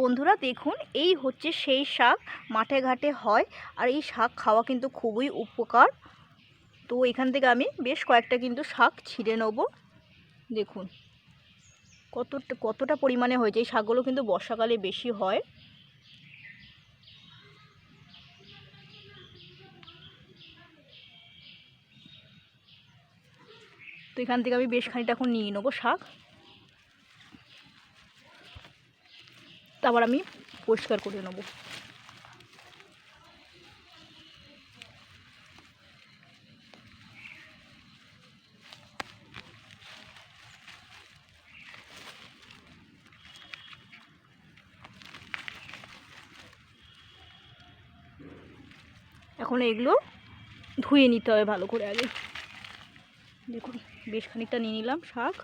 বন্ধুরা দেখুন, এই হচ্ছে সেই শাক মাঠে ঘাটে হয় আর এই শাক খাওয়া কিন্তু খুবই উপকার। তো এখান থেকে আমি বেশ কয়েকটা কিন্তু শাক ছিঁড়ে নেব। দেখুন, কতটা কতটা পরিমাণে হয়েছে। এই শাকগুলো কিন্তু বর্ষাকালে বেশি হয়। তো এখান থেকে আমি বেশ খানিকটা এখন নিয়ে নেব শাক। তারপর আমি পরিষ্কার করে নেব। এখন এগুলো ধুয়ে নিতে হবে ভালো করে আগে। দেখুন, বেশ খানিকটা নিয়ে নিলাম শাক।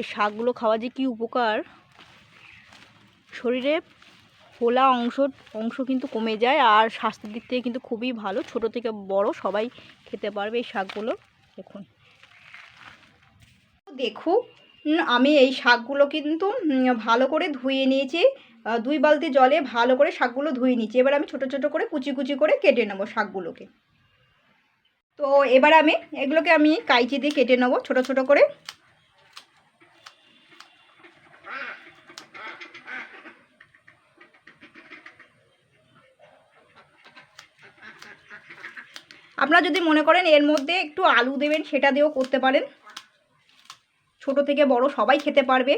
এই শাকগুলো খাওয়া যে কী উপকার শরীরে ফোলা অংশ অংশ কিন্তু কমে যায় আর স্বাস্থ্যের দিক থেকে কিন্তু খুবই ভালো। ছোট থেকে বড় সবাই খেতে পারবে এই শাকগুলো। দেখুন। দেখুন আমি এই শাকগুলো কিন্তু ভালো করে ধুয়ে নিয়েছি। দুই বালতি জলে ভালো করে শাকগুলো ধুয়ে নিয়েছি। এবার আমি ছোট ছোট করে কুচি কুচি করে কেটে নেব শাকগুলোকে। তো এবার আমি এগুলোকে আমি কাইচি দিয়ে কেটে নেব ছোট ছোট করে। আপনারা যদি মনে করেন এর মধ্যে একটু আলু দেবেন, সেটা দিয়েও করতে পারেন। ছোট থেকে বড় সবাই খেতে পারবে।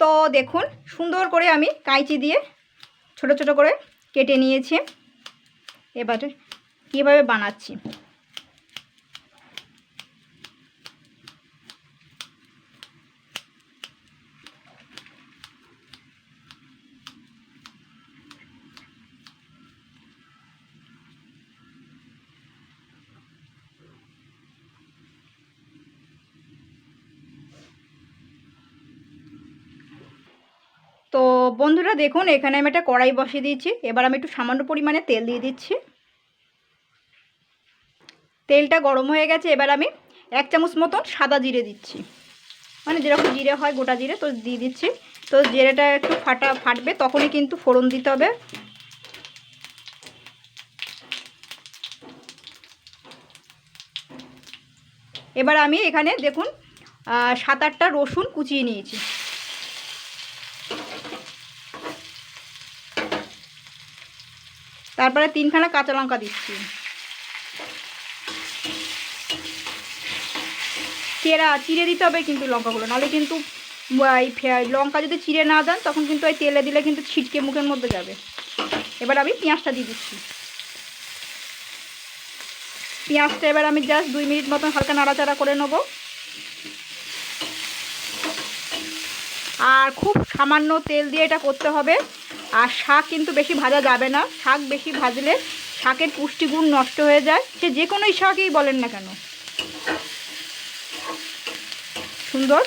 তো দেখুন, সুন্দর করে আমি কাঁচি দিয়ে ছোট ছোট করে কেটে নিয়েছে। এবারে কীভাবে বানাচ্ছি? তো বন্ধুরা দেখুন, এখানে আমি একটা কড়াই বসিয়ে দিয়েছি। এবার আমি একটু সামান্য পরিমাণে তেল দিয়ে দিচ্ছি। তেলটা গরম হয়ে গেছে, এবার আমি এক চামচ মতন সাদা জিরে দিচ্ছি। মানে যেরকম জিরে হয়, গোটা জিরে তো দিয়ে দিচ্ছি। তো জিরেটা একটু ফাটা, ফাটবে, তখনই কিন্তু ফোড়ন দিতে হবে। এবার আমি এখানে দেখুন সাত আটটা রসুন কুচিয়ে নিয়েছি। তারপরে তিনখানা কাঁচা লঙ্কা দিচ্ছি। চেরা চিড়ে দিতে হবে কিন্তু লঙ্কাগুলো, নাহলে কিন্তু এই লঙ্কা যদি চিড়ে না দেন, তখন কিন্তু ওই তেলে দিলে কিন্তু ছিটকে মুখের মধ্যে যাবে। এবার আমি পেঁয়াজটা দিয়ে দিচ্ছি। পেঁয়াজটা এবার আমি জাস্ট দুই মিনিট মতন হালকা নাড়াচাড়া করে নেব। আর খুব সামান্য তেল দিয়ে এটা করতে হবে। আর শাক কিন্তু বেশি ভাজা যাবে না। শাক বেশি ভাজলে শাকের পুষ্টিগুণ নষ্ট হয়ে যায়। সে যে কোনোই শাকই বলেন না কেন। সুন্দর।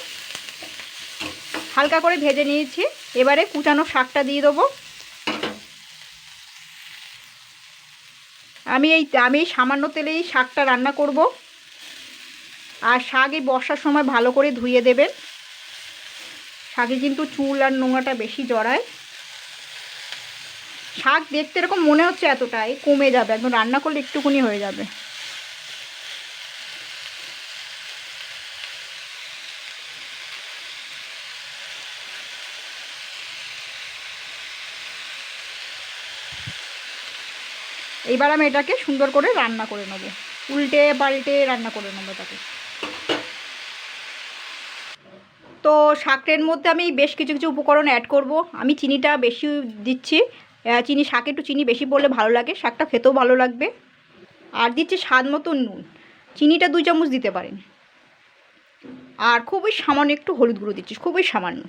হালকা করে ভেজে নিয়েছি। এবারে কুচানো শাকটা দিয়ে দেবো। আমি এই, আমি সামান্য তেলেই শাকটা রান্না করব। আর শাক এই বর্ষার সময় ভালো করে ধুয়ে দেবেন। শাকে কিন্তু চুল আর নোংরাটা বেশি জড়ায়। শাক দেখতে এরকম মনে হচ্ছে এতটাই কমে যাবে, একদম রান্না করলে একটুকুনি হয়ে যাবে। এইবার আমি এটাকে সুন্দর করে রান্না করে নেব। উল্টে পাল্টে রান্না করে নেব এটাকে। তো শাকের মধ্যে আমি বেশ কিছু কিছু উপকরণ অ্যাড করব। আমি চিনিটা বেশি দিচ্ছি চিনি, শাকে একটু চিনি বেশি পড়লে ভালো লাগে, শাকটা খেতেও ভালো লাগবে। আর দিচ্ছি স্বাদ মতো নুন, চিনিটা দুই চামচ দিতে পারেন। আর খুবই সামান্য একটু হলুদ গুঁড়ো দিচ্ছি, খুবই সামান্য।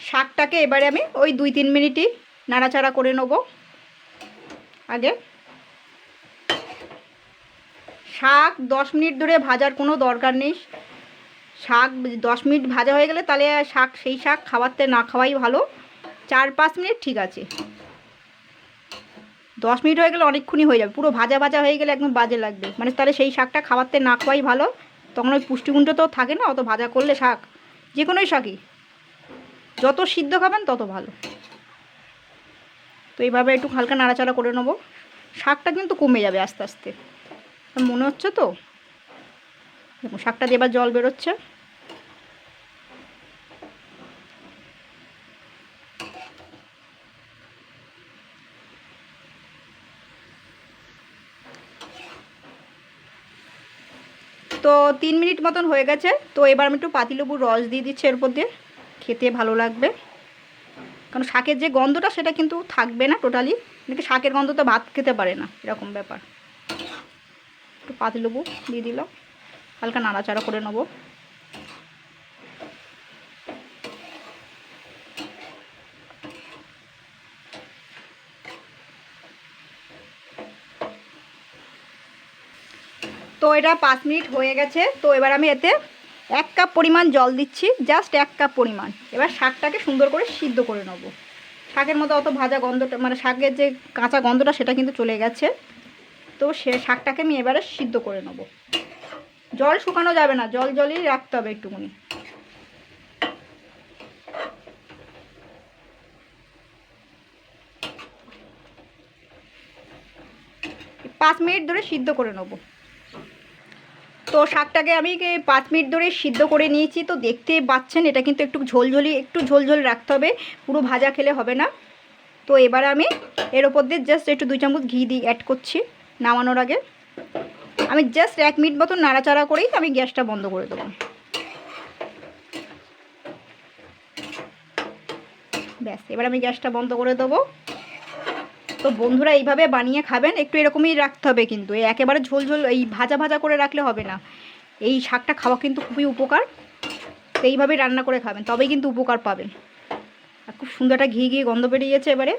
শাকটাকে এবারে আমি ওই দুই তিন মিনিটই নাড়াচাড়া করে নেব। আগে শাক দশ মিনিট ধরে ভাজার কোনো দরকার নেই। শাক দশ মিনিট ভাজা হয়ে গেলে তাহলে শাক, সেই শাক খাওয়াতে না খাওয়াই ভালো। চার পাঁচ মিনিট, ঠিক আছে। দশ মিনিট হয়ে গেলে অনেকক্ষণই হয়ে যাবে। পুরো ভাজা ভাজা হয়ে গেলে একদম বাজে লাগবে। মানে তাহলে সেই শাকটা খাওয়াতে না খাওয়াই ভালো। তখন ওই পুষ্টিগুণ তো থাকে না, অত ভাজা করলে শাক। যে কোনোই শাকই। যত সিদ্ধ খাবেন তত ভালো। তো এইভাবে একটু হালকা নাড়াচাড়া করে নেব। শাকটা কিন্তু কমে যাবে আস্তে আস্তে। মনে হচ্ছে তো? শাকটা দিয়ে এবার জল বেরোচ্ছে। তো তিন মিনিট মতন হয়ে গেছে। তো এবার আমি একটু পাতিলেবুর রস দিয়ে দিচ্ছি এর উপর দিয়ে খেতে ভালো লাগবে। কারণ শাকের যে গন্ধটা সেটা কিন্তু থাকবে না টোটালি নাকি শাকের গন্ধ তো ভাত খেতে পারে না, এরকম ব্যাপার। একটু পাতিলেবু দিয়ে দিলাম। হালকা নাড়াচাড়া করে নেব। তো এটা পাঁচ মিনিট হয়ে গেছে। তো এবার আমি এতে এক কাপ পরিমাণ জল দিচ্ছি জাস্ট এক কাপ পরিমাণ। এবার শাকটাকে সুন্দর করে সিদ্ধ করে নেব। শাকের মতো অত ভাজা গন্ধটা মানে শাকের যে কাঁচা গন্ধটা, সেটা কিন্তু চলে গেছে। তো সে শাকটাকে আমি এবারে সিদ্ধ করে নেব। জল শুকানো যাবে না, জল জলই রাখতে হবে একটুখানি। পাঁচ মিনিট ধরে সিদ্ধ করে নেব। তো শাকটাকে আমি পাঁচ মিনিট ধরে সিদ্ধ করে নিয়েছি, তো দেখতে পাচ্ছেন এটা কিন্তু একটু ঝোলঝোলি, একটু ঝোলঝোল রাখতে হবে, পুরো ভাজা খেলে হবে না। তো এবার আমি এর ওপর দিয়ে জাস্ট একটু দুই চামচ ঘি দিয়ে অ্যাড করছি নামানোর আগে। আমি জাস্ট এক মিনিট মতন নাড়াচাড়া করেই আমি গ্যাসটা বন্ধ করে দেবো। ব্যাস, এবার আমি গ্যাসটা বন্ধ করে দেবো। তো বন্ধুরা এইভাবে বানিয়ে খাবেন, একটু এরকমই রাখতে হবে কিন্তু। এই একেবারে ঝোল ঝোল, এই ভাজা ভাজা করে রাখলে হবে না। এই শাকটা খাওয়া কিন্তু খুবই উপকার। তো এইভাবেই রান্না করে খাবেন, তবেই কিন্তু উপকার পাবেন। আর খুব সুন্দর একটা ঘি ঘি গন্ধ বেরিয়েছে এবারে।